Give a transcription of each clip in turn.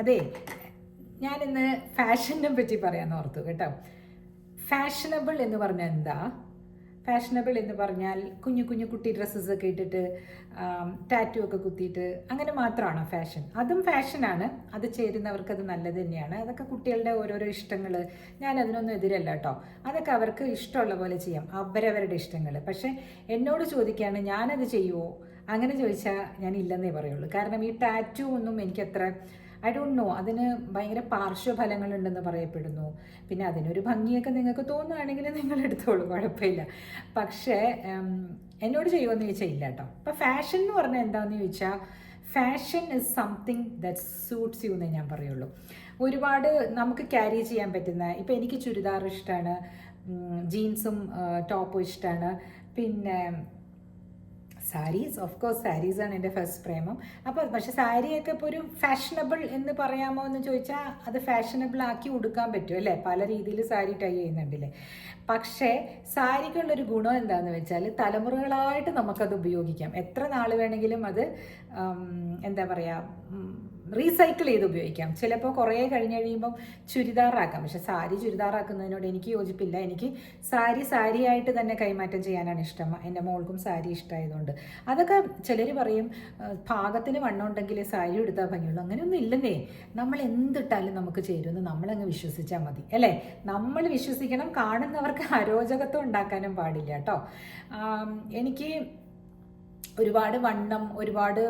അതെ ഞാനിന്ന് ഫാഷനെ പറ്റി പറയാൻ ഓർത്തു കേട്ടോ. ഫാഷനബിൾ എന്ന് പറഞ്ഞാൽ എന്താ? ഫാഷനബിൾ എന്ന് പറഞ്ഞാൽ കുഞ്ഞു കുഞ്ഞു കുട്ടി ഡ്രസ്സസ് ഒക്കെ ഇട്ടിട്ട് ടാറ്റു ഒക്കെ കുത്തിയിട്ട് അങ്ങനെ മാത്രമാണോ ഫാഷൻ? അതും ഫാഷനാണ് അത് ചേരുന്നവർക്ക് അത് നല്ലത് തന്നെയാണ്. അതൊക്കെ കുട്ടികളുടെ ഓരോരോ ഇഷ്ടങ്ങൾ. ഞാൻ അതിനൊന്നും എതിരല്ല കേട്ടോ. അതൊക്കെ അവർക്ക് ഇഷ്ടമുള്ള പോലെ ചെയ്യാം. അവരവരുടെ ഇഷ്ടങ്ങൾ. പക്ഷേ എന്നോട് ചോദിക്കുകയാണ് ഞാനത് ചെയ്യുമോ അങ്ങനെ ചോദിച്ചാൽ ഞാൻ ഇല്ലെന്നേ പറയുള്ളൂ. കാരണം ഈ ടാറ്റു ഒന്നും എനിക്കത്ര ഐ ഡോണ്ട് നോ അതിന് ഭയങ്കര പാർശ്വഫലങ്ങളുണ്ടെന്ന് പറയപ്പെടുന്നു. പിന്നെ അതിനൊരു ഭംഗിയൊക്കെ നിങ്ങൾക്ക് തോന്നുകയാണെങ്കിൽ നിങ്ങൾ എടുത്തോളൂ കുഴപ്പമില്ല. പക്ഷേ എന്നോട് ചെയ്യുമെന്ന് ചോദിച്ചാൽ ഇല്ല കേട്ടോ അപ്പം ഫാഷൻ എന്ന് പറഞ്ഞാൽ എന്താണെന്ന് ചോദിച്ചാൽ fashion is something that suits you എന്നേ ഞാൻ പറയുള്ളൂ. ഒരുപാട് നമുക്ക് ക്യാരി ചെയ്യാൻ പറ്റുന്ന ഇപ്പം എനിക്ക് ചുരിദാർ ഇഷ്ടമാണ് ജീൻസും ടോപ്പും ഇഷ്ടമാണ് പിന്നെ സാരീസ് ഓഫ് കോഴ്സ് സാരീസ് ആണ് എന്റെ ഫസ്റ്റ് പ്രേമം. അപ്പോൾ പക്ഷേ സാരിയൊക്കെ ഇപ്പോൾ ഒരു ഫാഷനബിൾ എന്ന് പറയാമോ എന്ന് ചോദിച്ചാൽ അത് ഫാഷനബിൾ ആക്കി ഉടുക്കാൻ പറ്റും അല്ലേ? പല രീതിയിൽ സാരി ടൈ ചെയ്യുന്നുണ്ടല്ലേ? പക്ഷേ സാരിക്കുള്ളൊരു ഗുണം എന്താണെന്ന് വെച്ചാൽ തലമുറകളായിട്ട് നമുക്കത് ഉപയോഗിക്കാം. എത്ര നാൾ വേണമെങ്കിലും അത് എന്താ പറയുക റീസൈക്കിൾ ചെയ്ത് ഉപയോഗിക്കാം. ചിലപ്പോൾ കുറേ കഴിഞ്ഞ് കഴിയുമ്പം ചുരിദാറാക്കാം. പക്ഷെ സാരി ചുരിദാറാക്കുന്നതിനോട് എനിക്ക് യോജിപ്പില്ല. എനിക്ക് സാരി സാരിയായിട്ട് തന്നെ കൈമാറ്റം ചെയ്യാനാണ് ഇഷ്ടം. എന്റെ മോൾക്കും സാരി ഇഷ്ടമായതുകൊണ്ട് അതൊക്കെ ചിലർ പറയും പാകത്തിന് വണ്ണം ഉണ്ടെങ്കിൽ സാരി എടുത്താൽ ഭംഗിയുള്ളൂ. അങ്ങനെയൊന്നും ഇല്ലെന്നേ. നമ്മൾ എന്തിട്ടാലും നമുക്ക് ചേരുമെന്ന് നമ്മളങ്ങ് വിശ്വസിച്ചാൽ മതി. അല്ലേ? നമ്മൾ വിശ്വസിക്കണം കാണുന്നവർക്ക് അരോചകത്വം ഉണ്ടാക്കാനും പാടില്ല കേട്ടോ എനിക്ക് ഒരുപാട് വണ്ണം ഒരുപാട്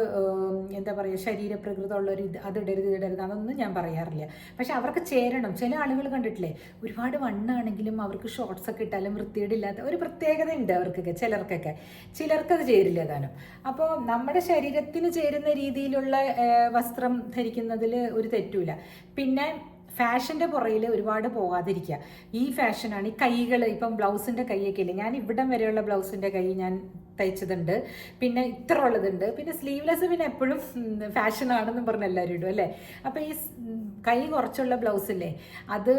എന്താ പറയുക ശരീരപ്രകൃതം ഉള്ള ഒരു അത് ഇടരുത് ഇടരുത് അതൊന്നും ഞാൻ പറയാറില്ല. പക്ഷെ അവർക്ക് ചേരണം. ചില ആളുകൾ കണ്ടിട്ടില്ലേ? ഒരുപാട് വണ്ണാണെങ്കിലും അവർക്ക് ഷോർട്സ് ഒക്കെ ഇട്ടാലും വൃത്തിയേടില്ലാത്ത ഒരു പ്രത്യേകത ഉണ്ട് അവർക്കൊക്കെ ചിലർക്കൊക്കെ. ചിലർക്കത് ചേരില്ല താനും. അപ്പോൾ നമ്മുടെ ശരീരത്തിന് ചേരുന്ന രീതിയിലുള്ള വസ്ത്രം ധരിക്കുന്നതിൽ ഒരു തെറ്റുമില്ല പിന്നെ ഫാഷന്റെ പുറയിൽ ഒരുപാട് പോകാതിരിക്കുക. ഈ ഫാഷനാണ്. ഈ കൈകൾ ഇപ്പം ബ്ലൗസിന്റെ കൈയൊക്കെ ഇല്ലേ? ഞാൻ ഇവിടം വരെയുള്ള ബ്ലൗസിന്റെ കൈ ഞാൻ തയ്ച്ചതുണ്ട്. പിന്നെ ഇത്ര ഉള്ളതുണ്ട് പിന്നെ സ്ലീവ്ലെസ് പിന്നെ എപ്പോഴും ഫാഷനാണെന്നും പറഞ്ഞ് എല്ലാവരും ഇടും അല്ലേ? അപ്പോൾ ഈ കൈ കുറച്ചുള്ള ബ്ലൗസ് ബ്ലൗസില്ലേ? അത്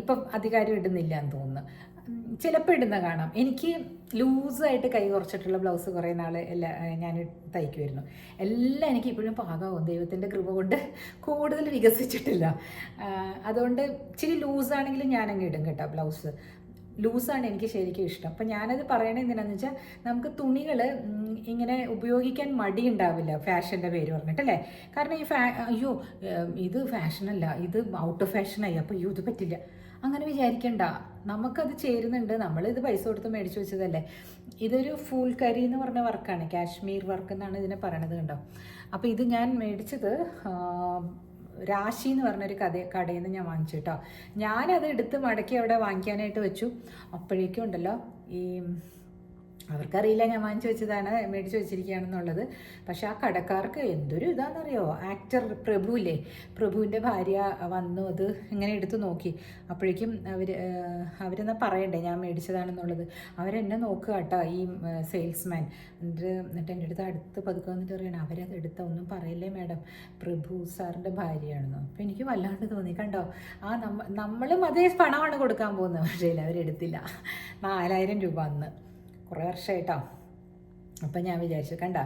ഇപ്പം അധികാരം ഇടുന്നില്ല എന്ന് തോന്നുന്നു. ചിലപ്പോൾ ഇടുന്ന കാണാം. എനിക്ക് ലൂസായിട്ട് കൈ കുറച്ചിട്ടുള്ള ബ്ലൗസ് കുറേ നാൾ എല്ലാ ഞാൻ തയ്ക്കുമായിരുന്നു എല്ലാം എനിക്ക് ഇപ്പോഴും പാകമാവും. ദൈവത്തിന്റെ കൃപ കൊണ്ട് കൂടുതൽ വികസിച്ചിട്ടില്ല. അതുകൊണ്ട് ഇച്ചിരി ലൂസാണെങ്കിലും ഞാനങ്ങ് ഇടും കേട്ടോ ബ്ലൗസ് ലൂസാണ് എനിക്ക് ശരിക്കും ഇഷ്ടം. അപ്പം ഞാനത് പറയണത് എന്തിനാന്ന് വെച്ചാൽ നമുക്ക് തുണികൾ ഇങ്ങനെ ഉപയോഗിക്കാൻ മടിയുണ്ടാവില്ല ഫാഷന്റെ പേര് പറഞ്ഞിട്ട് അല്ലേ? കാരണം ഈ ഫാ അയ്യോ ഇത് ഫാഷനല്ല ഇത് ഔട്ട് ഓഫ് ഫാഷനായി അപ്പോൾ അയ്യോ ഇത് പറ്റില്ല. അങ്ങനെ വിചാരിക്കണ്ട. നമുക്കത് ചേരുന്നുണ്ട്. നമ്മൾ ഇത് പൈസ കൊടുത്ത് മേടിച്ചു വെച്ചതല്ലേ. ഇതൊരു ഫൂൾ കരി എന്ന് പറഞ്ഞ വർക്കാണ്. കാശ്മീർ വർക്ക് എന്നാണ് ഇതിനെ പറയണത് കണ്ടോ? അപ്പോൾ ഇത് ഞാൻ മേടിച്ചത് രാശി എന്ന് പറഞ്ഞൊരു കഥ കടയിൽ നിന്ന് ഞാൻ വാങ്ങിച്ചു കേട്ടോ. ഞാനത് എടുത്ത് മടക്കി അവിടെ വാങ്ങിക്കാനായിട്ട് വെച്ചു. അപ്പോഴേക്കും ഉണ്ടല്ലോ ഈ അവർക്കറിയില്ല ഞാൻ വാങ്ങിച്ചു വെച്ചതാണ് മേടിച്ചു വെച്ചിരിക്കുകയാണെന്നുള്ളത്. പക്ഷെ ആ കടക്കാർക്ക് എന്തൊരു ഇതാണെന്നറിയോ? ആക്ടർ പ്രഭു ഇല്ലേ പ്രഭുവിന്റെ ഭാര്യ വന്നു അത് ഇങ്ങനെ എടുത്തു നോക്കി. അപ്പോഴേക്കും അവർ അവരെന്നാ പറയണ്ടേ? ഞാൻ മേടിച്ചതാണെന്നുള്ളത്. അവരെന്നെ നോക്കുക കേട്ടോ ഈ സെയിൽസ്മാൻ എന്നിട്ട് എന്നിട്ട് എന്റെ അടുത്ത് അടുത്ത് പതുക്കെ വന്നിട്ട് പറയണം അവരത് എടുത്ത ഒന്നും പറയില്ലേ മാഡം? പ്രഭു സാറിന്റെ ഭാര്യയാണെന്ന്. അപ്പോൾ എനിക്ക് വല്ലാണ്ട് തോന്നി. കണ്ടോ? ആ നമ്മ നമ്മളും അതേ പണമാണ് കൊടുക്കാൻ പോകുന്നത്. പക്ഷേ അവരെടുത്തില്ല. നാലായിരം രൂപ അന്ന്. കുറേ വർഷമായിട്ടോ അപ്പം ഞാൻ വിചാരിച്ചു കണ്ട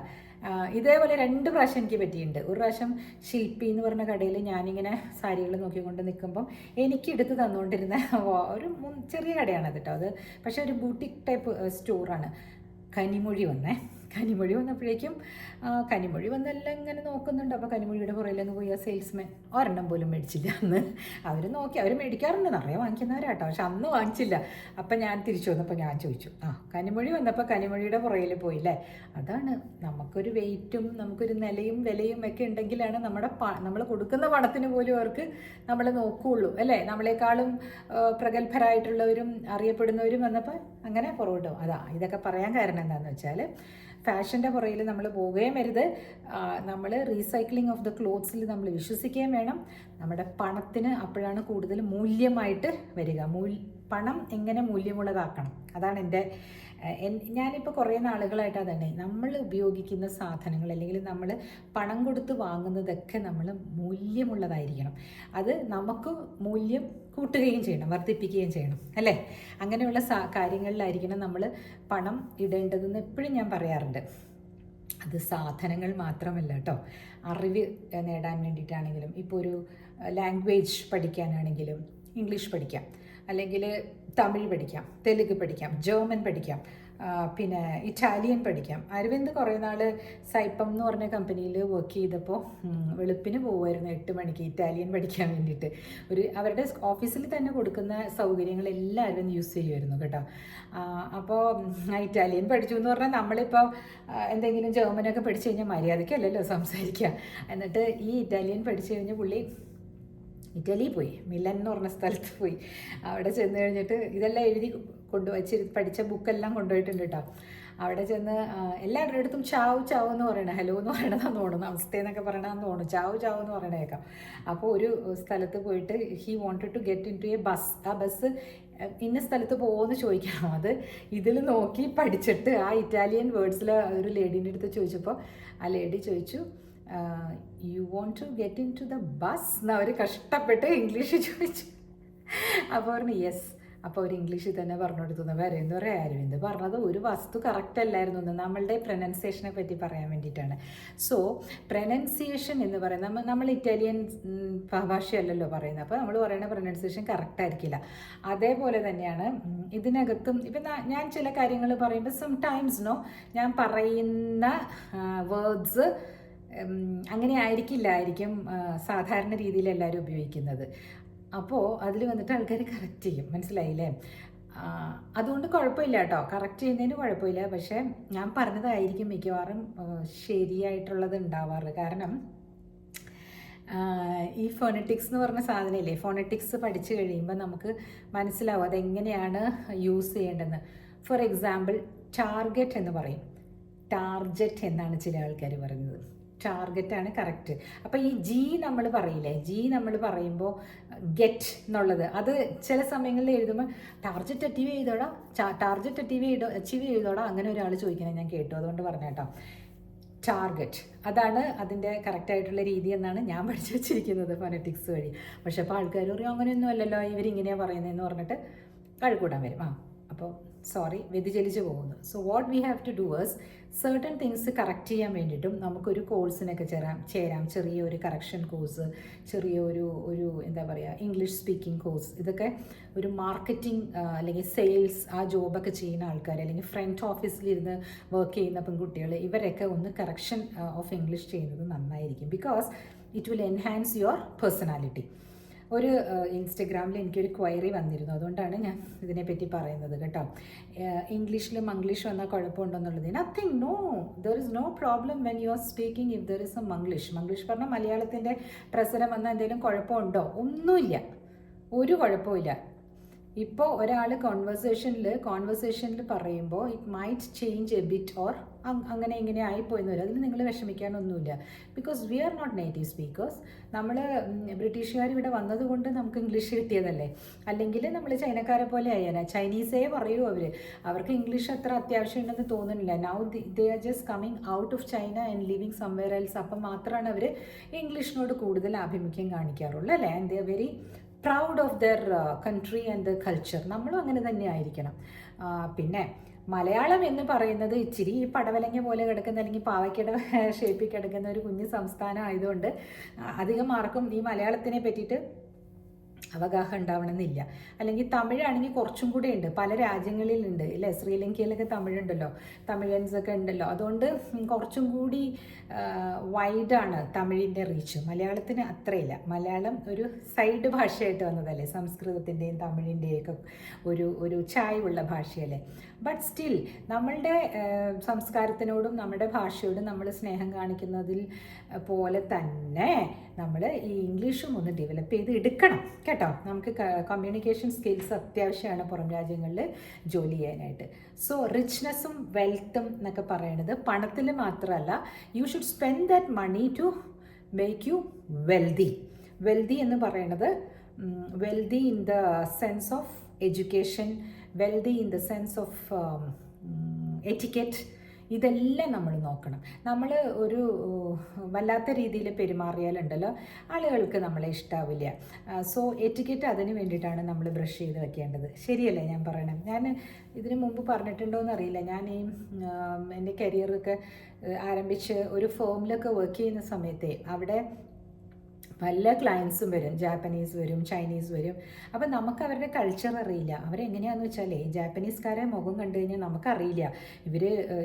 ഇതേപോലെ രണ്ട് പ്രാവശ്യം എനിക്ക് പറ്റിയിട്ടുണ്ട്. ഒരു പ്രാവശ്യം ശില്പി എന്ന് പറഞ്ഞ കടയിൽ ഞാനിങ്ങനെ സാരികൾ നോക്കിക്കൊണ്ട് നിൽക്കുമ്പം എനിക്ക് എടുത്ത് തന്നുകൊണ്ടിരുന്ന ഒരു ചെറിയ കടയാണ് കേട്ടോ അത്. പക്ഷേ ഒരു ബൂട്ടിക് ടൈപ്പ് സ്റ്റോറാണ്. കനിമൊഴി വന്നേ. കനിമൊഴി വന്നപ്പോഴേക്കും കനിമൊഴി വന്നെല്ലാം ഇങ്ങനെ നോക്കുന്നുണ്ട്. അപ്പോൾ കനിമൊഴിയുടെ പുറയിലങ്ങ് പോയി ആ സെയിൽസ്മാൻ ഒരെണ്ണം പോലും മേടിച്ചില്ല അന്ന് അവർ നോക്കി അവർ മേടിക്കാറുണ്ട്. നിറയെ വാങ്ങിക്കുന്നവരാട്ടോ. പക്ഷെ അന്ന് വാങ്ങിച്ചില്ല. അപ്പം ഞാൻ തിരിച്ചു വന്നപ്പോൾ ഞാൻ ചോദിച്ചു ആ കനിമൊഴി വന്നപ്പോൾ കനിമൊഴിയുടെ പുറയിൽ പോയില്ലേ അതാണ് നമുക്കൊരു വെയിറ്റും നമുക്കൊരു നിലയും വിലയും ഒക്കെ ഉണ്ടെങ്കിലാണ് നമ്മുടെ നമ്മൾ കൊടുക്കുന്ന പണത്തിന് പോലും അവർക്ക് നമ്മൾ നോക്കുകയുള്ളൂ അല്ലേ? നമ്മളെക്കാളും പ്രഗത്ഭരായിട്ടുള്ളവരും അറിയപ്പെടുന്നവരും വന്നപ്പോൾ അങ്ങനെ പുറകോട്ടും അതാ ഇതൊക്കെ പറയാൻ കാരണം എന്താണെന്ന് വെച്ചാൽ ഫാഷന്റെ പുറയിൽ നമ്മൾ പോവുകയും വരുത് നമ്മൾ റീസൈക്ലിംഗ് ഓഫ് ദ ക്ലോത്ത്സിൽ നമ്മൾ വിശ്വസിക്കുകയും വേണം. നമ്മുടെ പണത്തിന് അപ്പോഴാണ് കൂടുതൽ മൂല്യമായിട്ട് വരിക. പണം എങ്ങനെ മൂല്യമുള്ളതാക്കണം. അതാണ് എന്റെ ഞാനിപ്പോൾ കുറേ നാളുകളായിട്ട് അതന്നെ നമ്മൾ ഉപയോഗിക്കുന്ന സാധനങ്ങൾ അല്ലെങ്കിൽ നമ്മൾ പണം കൊടുത്ത് വാങ്ങുന്നതൊക്കെ നമ്മൾ മൂല്യമുള്ളതായിരിക്കണം. അത് നമുക്ക് മൂല്യം കൂട്ടുകയും ചെയ്യണം വർദ്ധിപ്പിക്കുകയും ചെയ്യണം അല്ലേ? അങ്ങനെയുള്ള സാ കാര്യങ്ങളിലായിരിക്കണം നമ്മൾ പണം ഇടേണ്ടതെന്ന് എപ്പോഴും ഞാൻ പറയാറുണ്ട്. അത് സാധനങ്ങൾ മാത്രമല്ല കേട്ടോ അറിവ് നേടാൻ വേണ്ടിയിട്ടാണെങ്കിലും ഇപ്പോൾ ഒരു ലാംഗ്വേജ് പഠിക്കാനാണെങ്കിലും ഇംഗ്ലീഷ് പഠിക്കാം. അല്ലെങ്കിൽ തമിഴ് പഠിക്കാം തെലുങ്ക് പഠിക്കാം ജർമ്മൻ പഠിക്കാം പിന്നെ ഇറ്റാലിയൻ പഠിക്കാം. അരവിന്ദ് കുറേ നാൾ സൈപ്പം എന്ന് പറഞ്ഞ കമ്പനിയിൽ വർക്ക് ചെയ്തപ്പോൾ വെളുപ്പിന് പോകുമായിരുന്നു എട്ട് മണിക്ക് ഇറ്റാലിയൻ പഠിക്കാൻ വേണ്ടിയിട്ട്. ഒരു അവരുടെ ഓഫീസിൽ തന്നെ കൊടുക്കുന്ന സൗകര്യങ്ങളെല്ലാം അരവിന്ദ് യൂസ് ചെയ്യുമായിരുന്നു കേട്ടോ. അപ്പോൾ ഇറ്റാലിയൻ പഠിച്ചു എന്ന് പറഞ്ഞാൽ നമ്മളിപ്പോൾ എന്തെങ്കിലും ജർമ്മനൊക്കെ പഠിച്ചു കഴിഞ്ഞാൽ മര്യാദയ്ക്കല്ലല്ലോ സംസാരിക്കുക എന്നിട്ട് ഈ ഇറ്റാലിയൻ പഠിച്ചു കഴിഞ്ഞാൽ പുള്ളി ഇറ്റലിയിൽ പോയി മിലൻ എന്ന് പറഞ്ഞ സ്ഥലത്ത് പോയി. അവിടെ ചെന്ന് കഴിഞ്ഞിട്ട് ഇതെല്ലാം എഴുതി കൊണ്ടുവച്ച് പഠിച്ച ബുക്കെല്ലാം കൊണ്ടുപോയിട്ടുണ്ട് കേട്ടോ അവിടെ ചെന്ന് എല്ലാവരുടെ അടുത്തും ചാവ് ചാവ് എന്ന് പറയണേ ഹലോ എന്ന് പറയണതാന്ന് തോന്നുന്നു നമസ്തേ എന്നൊക്കെ പറയണതെന്ന് തോന്നുന്നു ചാവ് ചാവ് എന്ന് പറയണേക്കാം അപ്പോൾ ഒരു സ്ഥലത്ത് പോയിട്ട് he wanted to get into a bus ആ ബസ് ഇന്ന സ്ഥലത്ത് പോകുമെന്ന് ചോദിക്കണം. അത് ഇതിൽ നോക്കി പഠിച്ചിട്ട് ആ ഇറ്റാലിയൻ വേർഡ്സിൽ ഒരു ലേഡീന്റെ അടുത്ത് ചോദിച്ചപ്പോൾ ആ ലേഡി ചോദിച്ചു you want to get into the bus എന്നവർ കഷ്ടപ്പെട്ട് ഇംഗ്ലീഷ് ചോദിച്ചു. അപ്പോൾ പറഞ്ഞു യെസ് അപ്പോൾ അവർ ഇംഗ്ലീഷിൽ തന്നെ പറഞ്ഞു കൊടുത്തു. വരെ എന്ന് പറയാം? അരവിന്ദ് പറഞ്ഞത് ഒരു വസ്തു കറക്റ്റ് അല്ലായിരുന്നു എന്ന് നമ്മളുടെ പ്രൊനൗൺസിയേഷനെ പറ്റി പറയാൻ വേണ്ടിയിട്ടാണ്. സോ പ്രൊനൗൺസിയേഷൻ എന്ന് പറയുന്നത് നമ്മൾ ഇറ്റാലിയൻ ഭാഷയല്ലല്ലോ പറയുന്നത്. അപ്പോൾ നമ്മൾ പറയുന്ന പ്രൊനൗൺസിയേഷൻ കറക്റ്റ് ആയിരിക്കില്ല. അതേപോലെ തന്നെയാണ് ഇതിനകത്തും ഇപ്പം ഞാൻ ചില കാര്യങ്ങൾ പറയുമ്പോൾ സം ടൈംസ് നോ ഞാൻ പറയുന്ന വേർഡ്സ് അങ്ങനെ ആയിരിക്കില്ലായിരിക്കും സാധാരണ രീതിയിൽ എല്ലാവരും ഉപയോഗിക്കുന്നത്. അപ്പോൾ അതിൽ വന്നിട്ട് ആൾക്കാർ കറക്റ്റ് ചെയ്യും. മനസ്സിലായില്ലേ? അതുകൊണ്ട് കുഴപ്പമില്ല കേട്ടോ. കറക്റ്റ് ചെയ്യുന്നതിന് കുഴപ്പമില്ല. പക്ഷേ ഞാൻ പറഞ്ഞതായിരിക്കും മിക്കവാറും ശരിയായിട്ടുള്ളത് ഉണ്ടാവാറ്. കാരണം ഈ ഫോണറ്റിക്സ് എന്ന് പറഞ്ഞ സാധനമില്ലേ? ഫോണറ്റിക്സ് പഠിച്ചു കഴിയുമ്പോൾ നമുക്ക് മനസ്സിലാവും അതെങ്ങനെയാണ് യൂസ് ചെയ്യേണ്ടതെന്ന് ഫോർ എക്സാമ്പിൾ ടാർഗറ്റ് എന്ന് പറയും. ടാർജറ്റ് എന്നാണ് ചില ആൾക്കാർ പറയുന്നത്. ടാർഗറ്റ് ആണ് കറക്റ്റ് അപ്പോൾ ഈ ജി നമ്മൾ പറയില്ലേ? ജി നമ്മൾ പറയുമ്പോൾ ഗെറ്റ് എന്നുള്ളത്. അത് ചില സമയങ്ങളിൽ എഴുതുമ്പോൾ ടാർജറ്റ് അച്ചീവ് ചെയ്തോടാ ടാർജറ്റ് അച്ചീവ് ചെയ്തോ അച്ചീവ് ചെയ്തോടാ അങ്ങനെ ഒരാൾ ചോദിക്കണേ ഞാൻ കേട്ടു. അതുകൊണ്ട് പറഞ്ഞേട്ടോ ടാർഗറ്റ് അതാണ് അതിന്റെ കറക്റ്റായിട്ടുള്ള രീതി എന്നാണ് ഞാൻ പഠിച്ചു വെച്ചിരിക്കുന്നത് ഫോനറ്റിക്സ് വഴി. പക്ഷെ അപ്പോൾ ആൾക്കാർ പറയും അങ്ങനെയൊന്നും അല്ലല്ലോ ഇവരിങ്ങനെയാണ് പറയുന്നതെന്ന് പറഞ്ഞിട്ട് കഴുകൂടാൻ വരും. ആ അപ്പോൾ സോറി വ്യതിചലിച്ച് പോകുന്നു. So what we have to do was certain things correct ചെയ്യാൻ വേണ്ടിയിട്ടും നമുക്കൊരു കോഴ്സിനൊക്കെ ചേരാം ചേരാം. ചെറിയൊരു കറക്ഷൻ കോഴ്സ് ചെറിയൊരു ഒരു എന്താ പറയുക ഇംഗ്ലീഷ് സ്പീക്കിംഗ് കോഴ്സ് ഇതൊക്കെ ഒരു മാർക്കറ്റിംഗ് അല്ലെങ്കിൽ സെയിൽസ് ആ ജോബൊക്കെ ചെയ്യുന്ന ആൾക്കാർ അല്ലെങ്കിൽ ഫ്രണ്ട് ഓഫീസിലിരുന്ന് വർക്ക് ചെയ്യുന്ന പെൺകുട്ടികൾ ഇവരൊക്കെ ഒന്ന് കറക്ഷൻ ഓഫ് ഇംഗ്ലീഷ് ചെയ്യുന്നത് നന്നായിരിക്കും. Because it will enhance your personality ഒരു ഇൻസ്റ്റഗ്രാമിൽ എനിക്കൊരു ക്വയറി വന്നിരുന്നു. അതുകൊണ്ടാണ് ഞാൻ ഇതിനെപ്പറ്റി പറയുന്നത് കേട്ടോ. ഇംഗ്ലീഷിലും മംഗ്ലീഷും വന്നാൽ കുഴപ്പമുണ്ടെന്നുള്ളത് nothing no there is no problem when you are speaking if there is a Manglish Manglish പറഞ്ഞാൽ മലയാളത്തിന്റെ പ്രസരം വന്നാൽ എന്തെങ്കിലും കുഴപ്പമുണ്ടോ? ഒന്നുമില്ല. ഒരു കുഴപ്പമില്ല ഇപ്പോൾ ഒരാൾ കോൺവെർസേഷനിൽ കോൺവെർസേഷനിൽ പറയുമ്പോൾ it might change a bit or അങ്ങനെ ഇങ്ങനെ ആയിപ്പോയെന്ന് വരും. അതിൽ നിങ്ങൾ വിഷമിക്കാനൊന്നുമില്ല. Because we are not native speakers നമ്മൾ ബ്രിട്ടീഷുകാർ ഇവിടെ വന്നതുകൊണ്ട് നമുക്ക് ഇംഗ്ലീഷ് കിട്ടിയതല്ലേ? അല്ലെങ്കിൽ നമ്മൾ ചൈനക്കാരെ പോലെ ആയേനെ ചൈനീസേ പറയൂ അവർ അവർക്ക് ഇംഗ്ലീഷ് അത്ര അത്യാവശ്യമുണ്ടെന്ന് തോന്നുന്നില്ല. Now they are just coming out of China and living somewhere else അപ്പം മാത്രമാണ് അവർ ഇംഗ്ലീഷിനോട് കൂടുതൽ ആഭിമുഖ്യം കാണിക്കാറുള്ളൂ അല്ലേ? And they very proud of their country and the culture നമ്മളും അങ്ങനെ തന്നെ ആയിരിക്കണം. പിന്നെ മലയാളം എന്ന് പറയുന്നത് ഇച്ചിരി ഈ പടവലങ്ങ പോലെ കിടക്കുന്ന അല്ലെങ്കിൽ പാവയ്ക്കട ഷേപ്പിൽ കിടക്കുന്ന ഒരു കുഞ്ഞു സംസ്ഥാനം ആയതുകൊണ്ട് അധികം ആർക്കും ഈ മലയാളത്തിനെ പറ്റിയിട്ട് അവഗാഹം ഉണ്ടാവണമെന്നില്ല. അല്ലെങ്കിൽ തമിഴാണെങ്കിൽ കുറച്ചും കൂടെ ഉണ്ട്. പല രാജ്യങ്ങളിലുണ്ട്. അല്ലേ ശ്രീലങ്കയിലൊക്കെ തമിഴുണ്ടല്ലോ. തമിഴൻസ് ഒക്കെ ഉണ്ടല്ലോ. അതുകൊണ്ട് കുറച്ചും കൂടി വൈഡാണ് തമിഴിന്റെ റീച്ച് മലയാളത്തിന് അത്രയില്ല. മലയാളം ഒരു സൈഡ് ഭാഷയായിട്ട് വന്നതല്ലേ? സംസ്കൃതത്തിന്റെയും തമിഴിന്റെയും ഒക്കെ ഒരു ഒരു ചായവുള്ള ഭാഷയല്ലേ? ബട്ട് സ്റ്റിൽ നമ്മളുടെ സംസ്കാരത്തിനോടും നമ്മുടെ ഭാഷയോടും നമ്മൾ സ്നേഹം കാണിക്കുന്നതിൽ പോലെ തന്നെ നമ്മൾ ഈ ഇംഗ്ലീഷും ഒന്ന് ഡെവലപ്പ് ചെയ്ത് എടുക്കണം കേട്ടോ? നമുക്ക് കമ്മ്യൂണിക്കേഷൻ സ്കിൽസ് അത്യാവശ്യമാണ് പുറം രാജ്യങ്ങളിൽ ജോലി ചെയ്യാനായിട്ട്. സോ റിച്ച്നെസ്സും വെൽത്തും എന്നൊക്കെ പറയണത് പണത്തിൽ മാത്രമല്ല you should spend that money to make you wealthy wealthy എന്ന് പറയണത് wealthy in the sense of education wealthy in the sense of etiquette ഇതെല്ലാം നമ്മൾ നോക്കണം. നമ്മൾ ഒരു വല്ലാത്ത രീതിയിൽ പെരുമാറിയാലുണ്ടല്ലോ ആളുകൾക്ക് നമ്മളെ ഇഷ്ടാവില്ല. സോ എറ്റിക്കറ്റ് അതിന് വേണ്ടിയിട്ടാണ് നമ്മൾ ബ്രഷ് ചെയ്ത് വെക്കേണ്ടത്. ശരിയല്ലേ ഞാൻ പറയണം? ഞാൻ ഇതിനു മുമ്പ് പറഞ്ഞിട്ടുണ്ടോ എന്നറിയില്ല ഞാൻ ഈ എന്റെ കരിയറൊക്കെ ആരംഭിച്ച് ഒരു ഫോമിലൊക്കെ വർക്ക് ചെയ്യുന്ന സമയത്തെ അവിടെ പല ക്ലയൻസും വരും ജാപ്പനീസ് വരും ചൈനീസ് വരും. അപ്പം നമുക്ക് അവരുടെ കൾച്ചർ അറിയില്ല. അവരെങ്ങനെയാണെന്ന് വെച്ചാലേ ജാപ്പനീസ്കാരെ മുഖം കണ്ടു കഴിഞ്ഞാൽ നമുക്കറിയില്ല. ഇവർ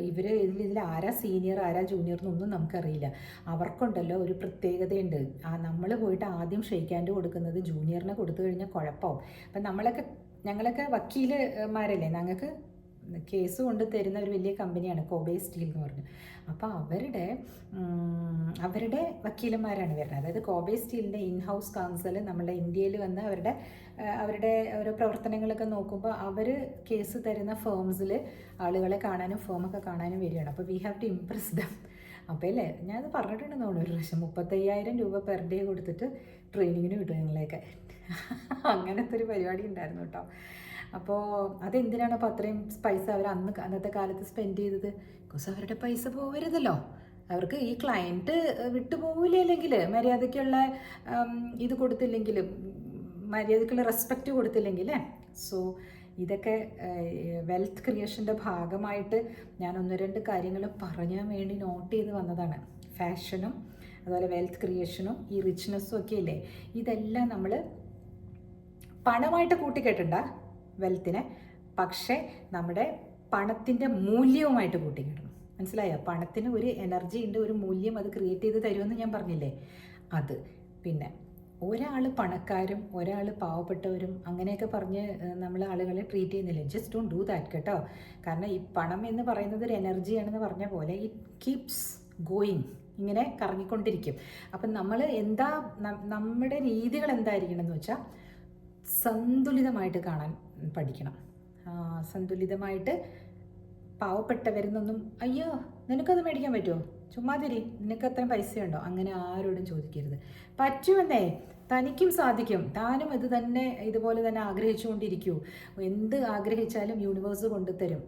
ഇവർ ഇതിൽ ഇതിൽ ആരാ സീനിയർ ആരാ ജൂനിയർ എന്നൊന്നും നമുക്കറിയില്ല. അവർക്കുണ്ടല്ലോ ഒരു പ്രത്യേകതയുണ്ട്. ആ നമ്മൾ പോയിട്ട് ആദ്യം ഷെയ്ക്കാൻഡ് കൊടുക്കുന്നത് ജൂനിയറിനെ കൊടുത്തു കഴിഞ്ഞാൽ കുഴപ്പമാവും. അപ്പം നമ്മളൊക്കെ ഞങ്ങളൊക്കെ വക്കീൽമാരല്ലേ ഞങ്ങൾക്ക് കേസ് കൊണ്ട് തരുന്ന ഒരു വലിയ കമ്പനിയാണ് കോബേ സ്റ്റീൽ എന്ന് പറഞ്ഞു. അപ്പോൾ അവരുടെ അവരുടെ വക്കീലന്മാരാണ് വരുന്നത്. അതായത് കോബേ സ്റ്റീലിന്റെ ഇൻ ഹൗസ് കൗൺസിൽ നമ്മുടെ ഇന്ത്യയിൽ വന്ന് അവരുടെ അവരുടെ ഓരോ പ്രവർത്തനങ്ങളൊക്കെ നോക്കുമ്പോൾ അവർ കേസ് തരുന്ന ഫേംസിൽ ആളുകളെ കാണാനും ഫേമൊക്കെ കാണാനും വരികയാണ്. അപ്പോൾ we have to impress them. അപ്പോൾ അല്ലേ ഞാനത് പറഞ്ഞിട്ടുണ്ടെന്ന് തോന്നുന്നു ഒരു പ്രാവശ്യം. മുപ്പത്തയ്യായിരം രൂപ പെർ ഡേ കൊടുത്തിട്ട് ട്രെയിനിങ്ങിന് വിട്ടു ഞങ്ങളെയൊക്കെ അങ്ങനത്തെ ഒരു പരിപാടി ഉണ്ടായിരുന്നു കേട്ടോ. അപ്പോൾ അതെന്തിനാണ് അപ്പോൾ അത്രയും പൈസ അവർ അന്ന് അന്നത്തെ കാലത്ത് സ്പെൻഡ് ചെയ്തത്? ബിക്കോസ് അവരുടെ പൈസ പോകരുതല്ലോ അവർക്ക് ഈ ക്ലയന്റ് വിട്ടു അല്ലെങ്കിൽ മര്യാദയ്ക്കുള്ള ഇത് കൊടുത്തില്ലെങ്കിൽ മര്യാദയ്ക്കുള്ള റെസ്പെക്റ്റ് കൊടുത്തില്ലെങ്കിൽ സോ ഇതൊക്കെ വെൽത്ത് ക്രിയേഷന്റെ ഭാഗമായിട്ട് ഞാൻ ഒന്ന് രണ്ട് കാര്യങ്ങൾ പറയാൻ വേണ്ടി നോട്ട് ചെയ്ത് വന്നതാണ്. ഫാഷനും അതുപോലെ വെൽത്ത് ക്രിയേഷനും ഈ റിച്ച്നെസ്സും ഒക്കെ ഇല്ലേ? ഇതെല്ലാം നമ്മൾ പണമായിട്ട് കൂട്ടിക്കെട്ടണ്ട. വെൽത്തിനെ പക്ഷേ നമ്മുടെ പണത്തിന്റെ മൂല്യവുമായിട്ട് കൂട്ടിക്കിടണം. മനസ്സിലായോ? പണത്തിന് ഒരു എനർജി ഉണ്ട് ഒരു മൂല്യം അത് ക്രിയേറ്റ് ചെയ്ത് തരുമെന്ന് ഞാൻ പറഞ്ഞില്ലേ? അത്. പിന്നെ ഒരാൾ പണക്കാരും ഒരാൾ പാവപ്പെട്ടവരും അങ്ങനെയൊക്കെ പറഞ്ഞ് നമ്മൾ ആളുകളെ ട്രീറ്റ് ചെയ്യുന്നില്ല? ജസ്റ്റ് ഡോണ്ട് ഡു ദാറ്റ് കേട്ടോ. കാരണം ഈ പണം എന്ന് പറയുന്നത് ഒരു എനർജിയാണെന്ന് പറഞ്ഞ പോലെ ഇറ്റ് കീപ്സ് ഗോയിങ് ഇങ്ങനെ കറങ്ങിക്കൊണ്ടിരിക്കും. അപ്പം നമ്മൾ എന്താ നമ്മുടെ രീതികൾ എന്തായിരിക്കണം എന്ന് വെച്ചാൽ സന്തുലിതമായിട്ട് കാണാൻ പഠിക്കണം. സന്തുലിതമായിട്ട് പാവപ്പെട്ടവരെന്നൊന്നും അയ്യോ നിനക്കത് മേടിക്കാൻ പറ്റുമോ ചുമ്മാതിരി നിനക്ക് അത്രയും പൈസയുണ്ടോ? അങ്ങനെ ആരോടും ചോദിക്കരുത്. പറ്റുമെന്നേ തനിക്കും സാധിക്കും. താനും ഇത് തന്നെ ഇതുപോലെ തന്നെ ആഗ്രഹിച്ചുകൊണ്ടിരിക്കൂ. എന്ത് ആഗ്രഹിച്ചാലും യൂണിവേഴ്സ് കൊണ്ടുതരും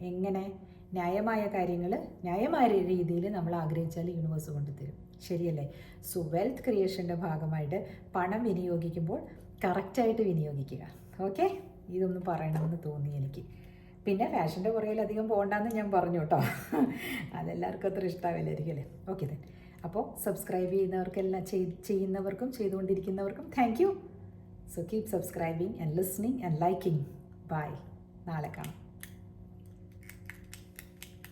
എങ്ങനെ? ന്യായമായ കാര്യങ്ങൾ ന്യായമായ രീതിയിൽ നമ്മൾ ആഗ്രഹിച്ചാൽ യൂണിവേഴ്സ് കൊണ്ടുതരും ശരിയല്ലേ? സോ വെൽത്ത് ക്രിയേഷന്റെ ഭാഗമായിട്ട് പണം വിനിയോഗിക്കുമ്പോൾ കറക്റ്റായിട്ട് വിനിയോഗിക്കുക. ഓക്കെ ഇതൊന്ന് പറയണമെന്ന് തോന്നി എനിക്ക്. പിന്നെ ഫാഷന്റെ പുറകിലധികം പോകണ്ടെന്ന് ഞാൻ പറഞ്ഞു കേട്ടോ. അതെല്ലാവർക്കും അത്ര ഇഷ്ടമാവില്ലായിരിക്കും അല്ലേ? ഓക്കെ ദെൻ അപ്പോൾ സബ്സ്ക്രൈബ് ചെയ്യുന്നവർക്കെല്ലാം ചെയ്- ചെയ്യുന്നവർക്കും ചെയ്തുകൊണ്ടിരിക്കുന്നവർക്കും thank you so keep subscribing and listening and liking bye നാളെ കാണാം.